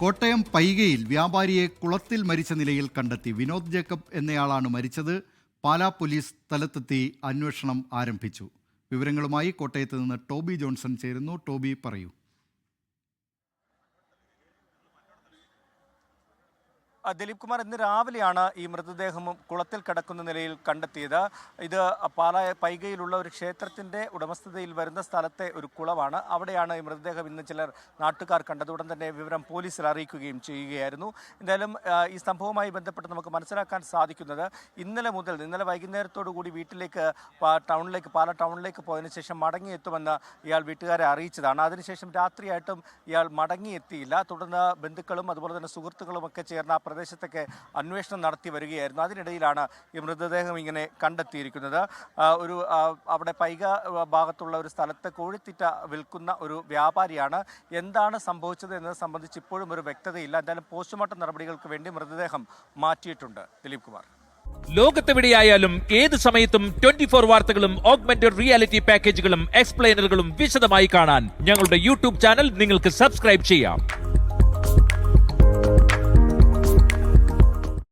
കോട്ടയം പൈകയിൽ വ്യാപാരിയെ കുളത്തിൽ മരിച്ച നിലയിൽ കണ്ടെത്തി വിനോദ് ജേക്കബ് എന്നയാളാണ് മരിച്ചത്. പാലാ പോലീസ് സ്ഥലത്തെത്തി അന്വേഷണം ആരംഭിച്ചു. വിവരങ്ങളുമായി കോട്ടയത്ത് നിന്ന് ടോബി ജോൺസൺ ചേരുന്നു. ടോബി പറയൂ. ദിലീപ് കുമാർ ഇന്ന് രാവിലെയാണ് ഈ മൃതദേഹം കുളത്തിൽ കിടക്കുന്ന നിലയിൽ കണ്ടെത്തിയത്. ഇത് പാലായ പൈകയിലുള്ള ഒരു ക്ഷേത്രത്തിന്റെ ഉടമസ്ഥതയിൽ വരുന്ന സ്ഥലത്തെ ഒരു കുളമാണ്. അവിടെയാണ് ഈ മൃതദേഹം ഇന്ന് ചിലർ നാട്ടുകാർ കണ്ടത്. ഉടൻ തന്നെ വിവരം പോലീസിൽ അറിയിക്കുകയും ചെയ്യുകയായിരുന്നു. എന്തായാലും ഈ സംഭവവുമായി ബന്ധപ്പെട്ട് നമുക്ക് മനസ്സിലാക്കാൻ സാധിക്കുന്നത് ഇന്നലെ മുതൽ ഇന്നലെ വൈകുന്നേരത്തോടു കൂടി വീട്ടിലേക്ക് ടൗണിലേക്ക് പാല ടൗണിലേക്ക് പോയതിനു ശേഷം മടങ്ങിയെത്തുമെന്ന് ഇയാൾ വീട്ടുകാരെ അറിയിച്ചതാണ്. അതിനുശേഷം രാത്രിയായിട്ടും ഇയാൾ മടങ്ങിയെത്തിയില്ല. തുടർന്ന് ബന്ധുക്കളും അതുപോലെ തന്നെ സുഹൃത്തുക്കളും ഒക്കെ ചേർന്ന് ആ പ്രദേശത്തൊക്കെ അന്വേഷണം നടത്തി വരികയായിരുന്നു. അതിനിടയിലാണ് ഈ മൃതദേഹം ഇങ്ങനെ കണ്ടെത്തിയിരിക്കുന്നത്. ഒരു അവിടെ പൈക ഭാഗത്തുള്ള ഒരു സ്ഥലത്ത് കോഴിത്തീറ്റ വിൽക്കുന്ന ഒരു വ്യാപാരിയാണ്. എന്താണ് സംഭവിച്ചത് എന്നത് സംബന്ധിച്ച് ഇപ്പോഴും ഒരു വ്യക്തതയില്ല. എന്തായാലും പോസ്റ്റ്മോർട്ടം നടപടികൾക്ക് വേണ്ടി മൃതദേഹം മാറ്റിയിട്ടുണ്ട്. ദിലീപ് കുമാർ. ലോകത്തെവിടെയായാലും ഏത് സമയത്തും ട്വന്റി ഫോർ വാർത്തകളും ഓഗ്മെന്റഡ് റിയാലിറ്റി പാക്കേജുകളും എക്സ്പ്ലെയിനറുകളും വിശദമായി കാണാൻ ഞങ്ങളുടെ യൂട്യൂബ് ചാനൽ നിങ്ങൾക്ക് സബ്സ്ക്രൈബ് ചെയ്യാം.